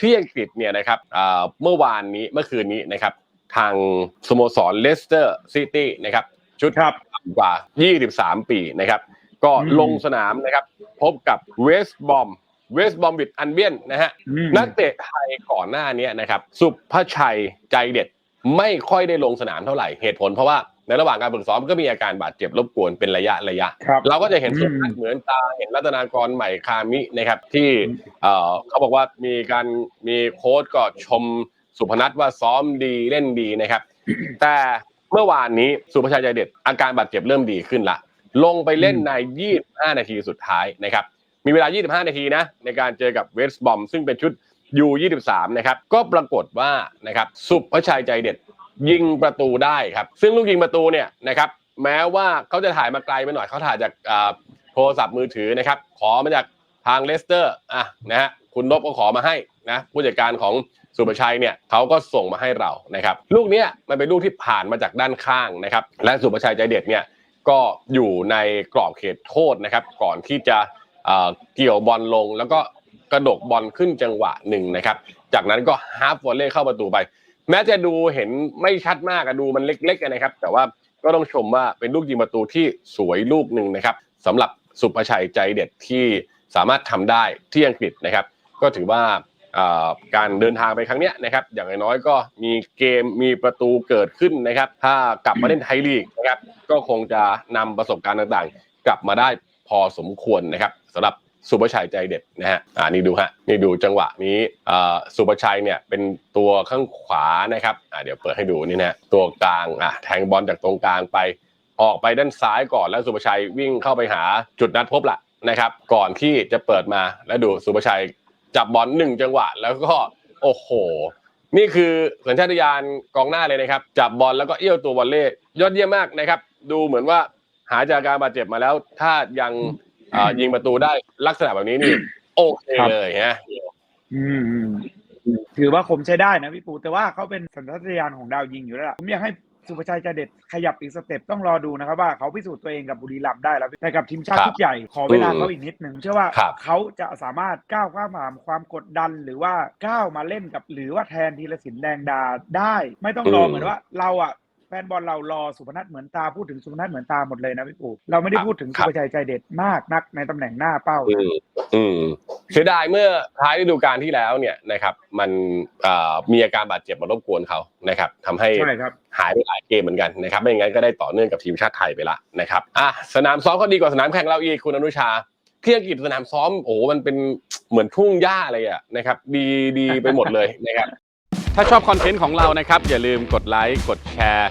ที่อังกฤษเนี่ยนะครับอ่าเมื่อวานนี้เมื่อคืนนี้นะครับ ทางสโมสรเลสเตอร์ซิตี้นะครับ ชุดครับต่ำกว่า 23 ปีนะครับ ก็อืมลงสนามนะครับ พบกับเวสต์บอมเวสต์บอมบิดอันเบียนนะฮะอืมนักเตะไทยก่อนหน้านี้นะครับ สุภชัยใจเด็ดไม่ค่อยได้ลงสนามเท่าไหร่เหตุผลเพราะว่า ในระหว่างการฝึกซ้อมก็มีอาการบาดเจ็บรบกวนเป็นระยะระยะครับเราก็จะเห็นอืมสุนัขเหมือนตาเห็นรัตนากรใหม่คามินะครับ ที่เอ่อเขาบอกว่ามีการมีโค้ชก็ชมสุพนัทว่าซ้อมดีเล่นดีนะครับ แต่เมื่อวานนี้สุภชัยใจเด็ดอาการบาดเจ็บเริ่มดีขึ้นละ ลงไปเล่นใน 25 นาทีสุดท้ายนะครับ มีเวลา 25 นาทีนะในการเจอกับเวสต์บอมซึ่งเป็นชุด U23 นะครับ ก็ปรากฏว่านะครับสุภชัยใจเด็ด ยิงประตูได้ครับ ซึ่งลูกยิงประตูเนี่ยนะครับแม้ว่าเขาจะถ่ายมาไกลไปหน่อยเขาถ่ายจากโทรศัพท์มือถือนะครับ ขอมาจากทางเลสเตอร์อะนะฮะคุณนพก็ขอมาให้นะผู้จัดการของสุภชัยเนี่ยเขาก็ส่งมาให้เรานะครับ ลูกเนี้ยมันเป็นลูกที่ผ่านมาจากด้านข้างนะครับ และสุภชัยใจเด็ดเนี่ยก็อยู่ในกรอบเขตโทษนะครับ ก่อนที่จะเอ่อเกี่ยวบอลลงแล้วก็กระดกบอลขึ้นจังหวะหนึ่งนะครับ จากนั้นก็ฮาร์ฟวอลเล่เข้าประตูไป แม้จะดูเห็นไม่ชัดมากอะดูมันเล็กๆนะครับ แต่ว่าก็ต้องชมว่าเป็นลูกยิงประตูที่สวยลูกหนึ่งนะครับสำหรับสุภชัยใจเด็ดที่สามารถทำได้ที่อังกฤษนะครับ ก็ถือว่าการเดินทางไปครั้งนี้นะครับอย่างน้อยก็มีเกมมีประตูเกิดขึ้นนะครับ ถ้ากลับมาเล่นไทยลีกนะครับก็คงจะนำประสบการณ์ต่างๆ กลับมาได้พอสมควรนะครับสำหรับ สุภชัยใจเด็ดนะฮะอ่านี่ดูฮะนี่ดูจังหวะนี้อ่าสุภชัยเนี่ยเป็นตัวข้างขวานะครับอ่าเดี๋ยวเปิดให้ดูนี่นะฮะตัวกลางอะแทงบอลจากตรงกลางไป ออกไปด้านซ้ายก่อนแล้วสุภชัยวิ่งเข้าไปหาจุดนัดพบละนะครับ ก่อนที่จะเปิดมาแล้วดูสุภชัยจับบอลหนึ่งจังหวะ แล้วก็โอ้โห นี่คือสัญชาตญาณกองหน้าเลยนะครับ จับบอลแล้วก็เอี้ยวตัววอลเล่ยอดเยี่ยมมากนะครับ ดูเหมือนว่าหายจากการบาดเจ็บมาแล้ว ถ้ายัง ยิงประตูได้ลักษณะแบบนี้นี่โอเคเลยฮะอืมอืมอืมถือว่าคมใช้ได้นะพี่ปูแต่ว่าเขาเป็นสัญชาตญาณของดาวยิงอยู่แล้วล่ะผมอยากให้สุภชัยใจเด็ดขยับอีกสเต็ปต้องรอดูนะครับว่าเขาพิสูจน์ตัวเองกับบุรีรัมย์ได้แล้วแต่กับทีมชาติครับชุดใหญ่ขอเวลาอืมเขาอีกนิดหนึ่งเชื่อว่าครับเขาจะสามารถก้าวข้ามผ่านความกดดันหรือว่าก้าวมาเล่นกับ หรือว่าแทนธีรศิลป์แดงดาได้ ไม่ต้องรออืมเหมือนว่าเราอะแฟ นบอลเรารอสุพนัทเหมือนตาพูดถึงสุพนัทเหมือนตาหมดเลยนะพี่ปูเราไม่ได้พูดถึงสุภชัยใจเด็ดมากนักในตำแหน่งหน้าเป้า อืนะมอืมเสียดายเมื่อท้ายฤดูกาลที่แล้วเนี่ยนะครับ มันเอ่อมีอาการบาดเจ็บมารบกวนเขานะครับทำให้ใช่ครับหายไปหลายเกมเหมือนกันนะครับ ไม่งั้นก็ได้ต่อเนื่องกับทีมชาติไทยไปละนะครับอะสนามซ้อมก็ดีกว่าสนามแข่งเราอีกคุณอนุชาที่อังกฤษสนามซ้อมโอ้โหมันเป็นเหมือนทุ่งหญ้าเลยอะนะครับ ดีดีไปหมดเลยนะครับถ้าชอบคอนเทนต์ของเรานะครับ อย่าลืมกดไลค์กดแชร์